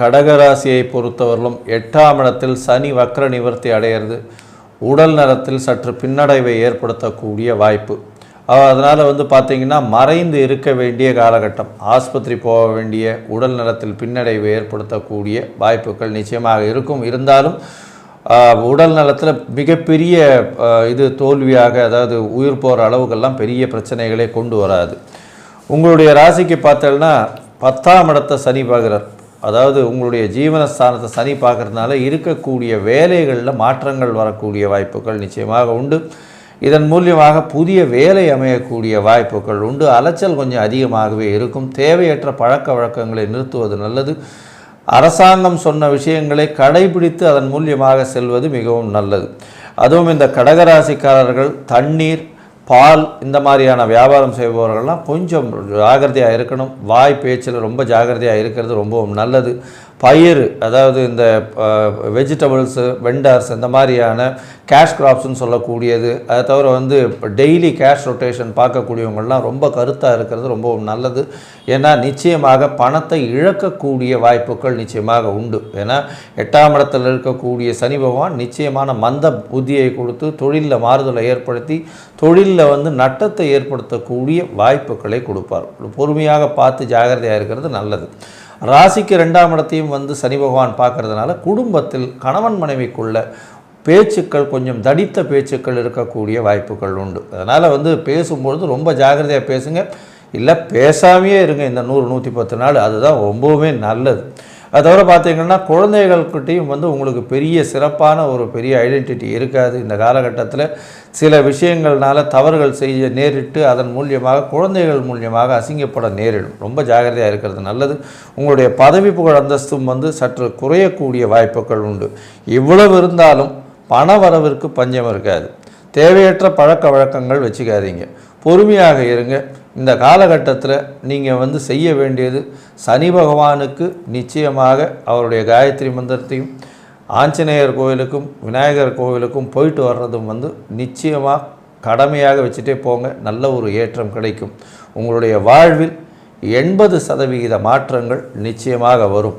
கடகராசியை பொறுத்தவரையிலும் எட்டாம் இடத்தில் சனி வக்ர நிவர்த்தி அடையிறது. உடல் நலத்தில் சற்று பின்னடைவை ஏற்படுத்தக்கூடிய வாய்ப்பு. அதனால் வந்து பார்த்திங்கன்னா மறைந்து இருக்க வேண்டிய காலகட்டம். ஆஸ்பத்திரி போக வேண்டிய உடல் நலத்தில் பின்னடைவை ஏற்படுத்தக்கூடிய வாய்ப்புகள் நிச்சயமாக இருக்கும். இருந்தாலும் உடல் நலத்தில் மிகப்பெரிய இது தோல்வியாக அதாவது உயிர் போகிற அளவுக்கெல்லாம் பெரிய பிரச்சனைகளே கொண்டு வராது. உங்களுடைய ராசிக்கு பார்த்தோம்னா பத்தாம் இடத்தை சனி பார்க்குறார். அதாவது உங்களுடைய ஜீவனஸ்தானத்தை சனி பார்க்கறதுனால இருக்கக்கூடிய வேலைகளில் மாற்றங்கள் வரக்கூடிய வாய்ப்புகள் நிச்சயமாக உண்டு. இதன் மூலியமாக புதிய வேலை அமையக்கூடிய வாய்ப்புகள் உண்டு. அலைச்சல் கொஞ்சம் அதிகமாகவே இருக்கும். தேவையற்ற பழக்க வழக்கங்களை நிறுத்துவது நல்லது. அரசாங்கம் சொன்ன விஷயங்களை கடைபிடித்து அதன் மூலியமாக செல்வது மிகவும் நல்லது. அதுவும் இந்த கடகராசிக்காரர்கள் தண்ணீர் பால் இந்த மாதிரியான வியாபாரம் செய்பவர்கள்லாம் கொஞ்சம் ஜாகிரதையாக இருக்கணும். வாய் பேச்சில் ரொம்ப ஜாகிரதையாக இருக்கிறது ரொம்பவும் நல்லது. பயிர் அதாவது இந்த வெஜிடபிள்ஸு வெண்டர்ஸ் இந்த மாதிரியான கேஷ் கிராப்ஸ்னு சொல்லக்கூடியது. அதை தவிர வந்து டெய்லி கேஷ் ரொட்டேஷன் பார்க்கக்கூடியவங்கள்லாம் ரொம்ப கருத்தாக இருக்கிறது ரொம்பவும் நல்லது. ஏன்னா நிச்சயமாக பணத்தை இழக்கக்கூடிய வாய்ப்புகள் நிச்சயமாக உண்டு. ஏன்னா எட்டாம் இடத்தில் இருக்கக்கூடிய சனி பகவான் நிச்சயமான மந்த புத்தியை கொடுத்து தொழிலில் மாறுதலை ஏற்படுத்தி தொழிலில் வந்து நட்டத்தை ஏற்படுத்தக்கூடிய வாய்ப்புகளை கொடுப்பார். பொறுமையாக பார்த்து ஜாகிரதையாக இருக்கிறது நல்லது. ராசிக்கு ரெண்டாம் இடத்தையும் வந்து சனி பகவான் பார்க்கறதுனால குடும்பத்தில் கணவன் மனைவிக்குள்ள பேச்சுக்கள் கொஞ்சம் தடித்த பேச்சுக்கள் இருக்கக்கூடிய வாய்ப்புகள் உண்டு. அதனால் வந்து பேசும்பொழுது ரொம்ப ஜாகிரதையாக பேசுங்க. இல்லை பேசாமையே இருங்க. இந்த நூறு நூற்றி பத்து நாள் அதுதான் ரொம்பவுமே நல்லது. அது தவிர பார்த்தீங்கன்னா குழந்தைகள்கிட்டையும் வந்து உங்களுக்கு பெரிய சிறப்பான ஒரு பெரிய ஐடென்டிட்டி இருக்காது. இந்த காலகட்டத்தில் சில விஷயங்கள்னால தவறுகள் செய்ய நேரிட்டு அதன் மூலியமாக குழந்தைகள் மூலியமாக அசிங்கப்பட நேரிடும். ரொம்ப ஜாகிரதையாக இருக்கிறது நல்லது. உங்களுடைய பதவி புகழ் அந்தஸ்தும் வந்து சற்று குறையக்கூடிய வாய்ப்புகள் உண்டு. இவ்வளவு இருந்தாலும் பண வரவிற்கு பஞ்சம் இருக்காது. தேவையற்ற பழக்க வழக்கங்கள் வச்சுக்காதீங்க. பொறுமையாக இருங்க. இந்த காலகட்டத்தில் நீங்கள் வந்து செய்ய வேண்டியது சனி பகவானுக்கு நிச்சயமாக அவருடைய காயத்ரி மந்திரத்தையும் ஆஞ்சநேயர் கோவிலுக்கும் விநாயகர் கோவிலுக்கும் போயிட்டு வர்றதும் வந்து நிச்சயமாக கடமையாக வச்சுட்டே போங்க. நல்ல ஒரு ஏற்றம் கிடைக்கும். உங்களுடைய வாழ்வில் எண்பது சதவிகித மாற்றங்கள் நிச்சயமாக வரும்.